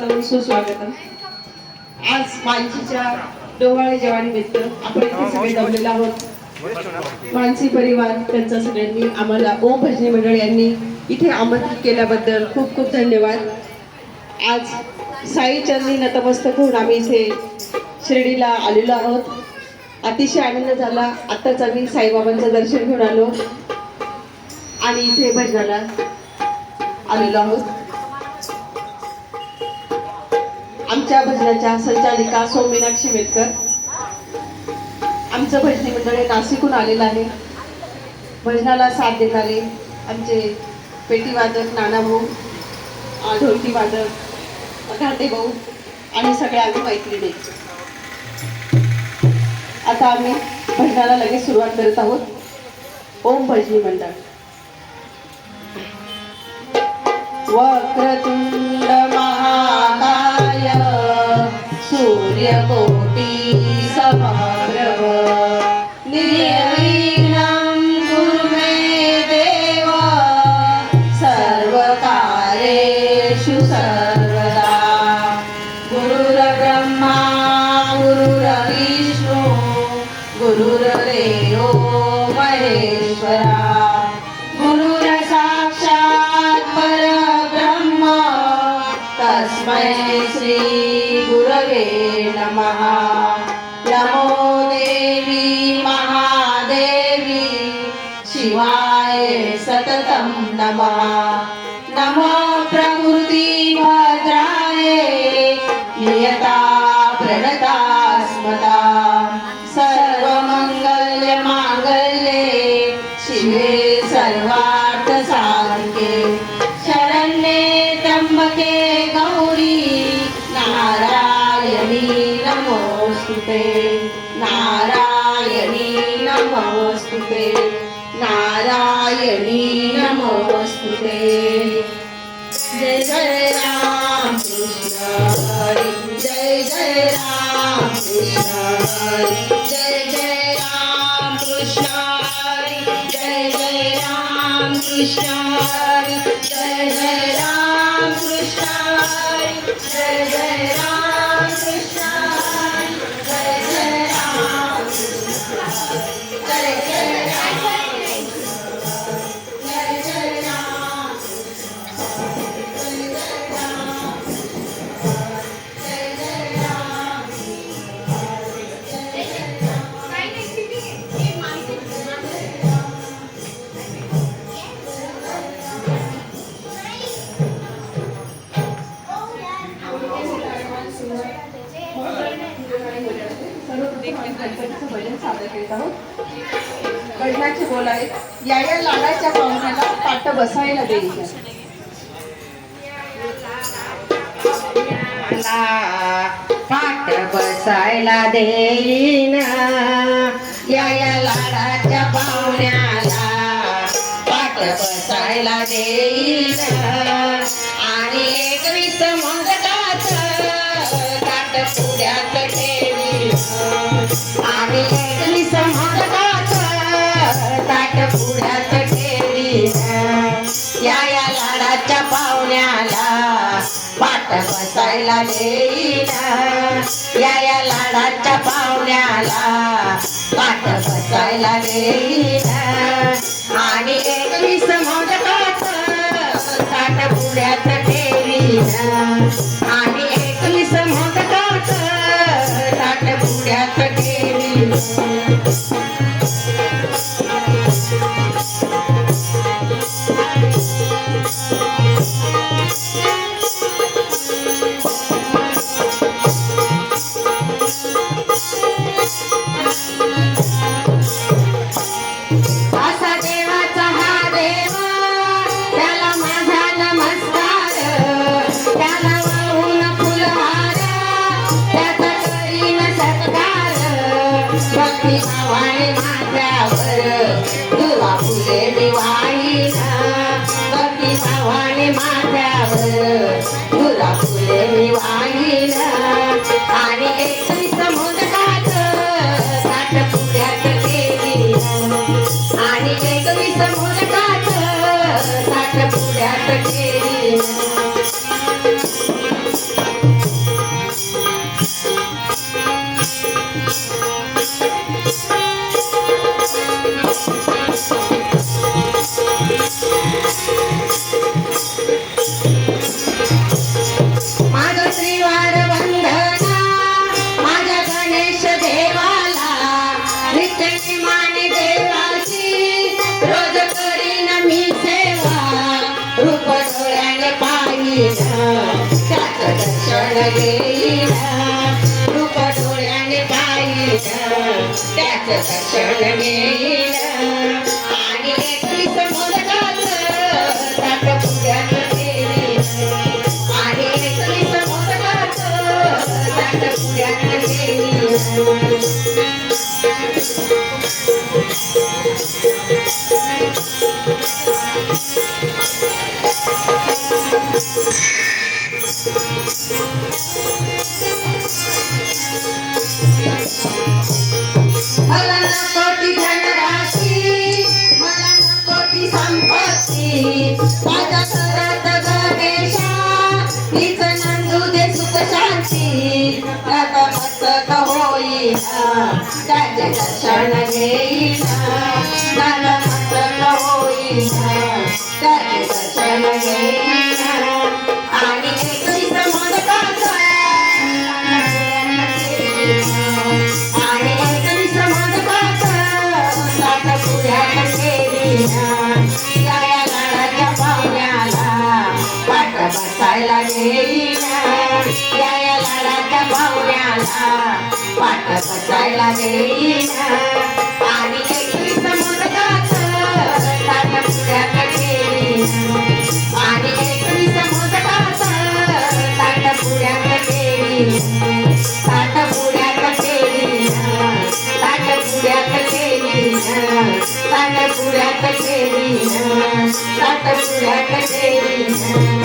लावून सुस्वागतम आज मानसीच्या डोहाळे जेवानिमित्त आपण इथे सगळे जमलेलो आहोत. मानसी परिवार त्यांचा सगळ्यांनी आम्हाला ओम भजनी मंडळ यांनी इथे आमंत्रित केल्याबद्दल खूप खूप धन्यवाद. आज साई चरणी नतमस्तक होऊन आम्ही इथे शिर्डीला आलेलो आहोत. अतिशय आनंद झाला. आत्ताच आम्ही साईबाबांचं दर्शन घेऊन आलो. आणि इथे भजनाला आलेलो आहोत. आमच्या भजनाच्या संचालिका सौमीनाक्षी मेतकर आमचं भजनी मंडळ हे नाशिकहून आलेलं आहे. भजनाला साथ देणारे आमचे पेटीवादक नानाभाऊ भाऊ ढोलकी वादक घाटे भाऊ आणि सगळ्या आम्ही मैत्रिणी. आता आम्ही भजनाला लगेच सुरुवात करत आहोत. ओम भजनी मंडळ. वक्रतुंड सूर्यकोटि समप्रभ निर्विघ्नं कुरु मे देव सर्वदा. गुरुर्ब्रह्मा गुरुर्विष्णु गुरुर्देवो महेश्वरा. नमो। देवी महादेवी शिवाय सततं नमः। नमः नमोस्तुते नारायणी नमोस्तुते नारायणी नमोस्तुते जय जय राम कृष्ण हरी। जय जय राम कृष्ण हरी। जय जय राम कृष्ण हरी। जय जय राम कृष्ण हरी। जय जय राम कृष्ण हरी। जय जय राम गणपतीचं भजन सादर करीत आहोत. भजनाचे बोल आहेत. या या लाडाच्या पाहुण्याला ताट बसायला देईल. पाट बसायला देईन. या या लाडाच्या पाहुण्याला पाट बसायला देईन. आणि एकवीस मग ताट पुढ्यात ठेव. बसायला देईना. या या लाडाच्या पाहुण्याला पाठ बसायला देईना. आणि एकवीस मोदकाचं ताट पुढ्यात ठेवीन. भक्ती माझ्यावर तुला फुले मी वाहीन भक्ती भावाने माझ्यावर तुला फुले मी आणि एक दर्शन घेईना रूप डोळ्याने संपत्ती. माझ्या घरात गणेशा हीच नंदू दे सुख शांती. त्याचा मस्तक होईना. त्याचे दर्शन घेईना लाडाच्या पाहुण्याला पाठ बसायला घेईना आणि एकवीस मोदकाचं ताट पुऱ्यात ठेवीना आणि एकवीस मोदकाचं ताट पुऱ्यात ठेवीना ताट पुऱ्यात ठेवीना ताट पुऱ्यात ठेवीना ताट पुऱ्यात ठेवीना ताट पुऱ्यात ठेवीना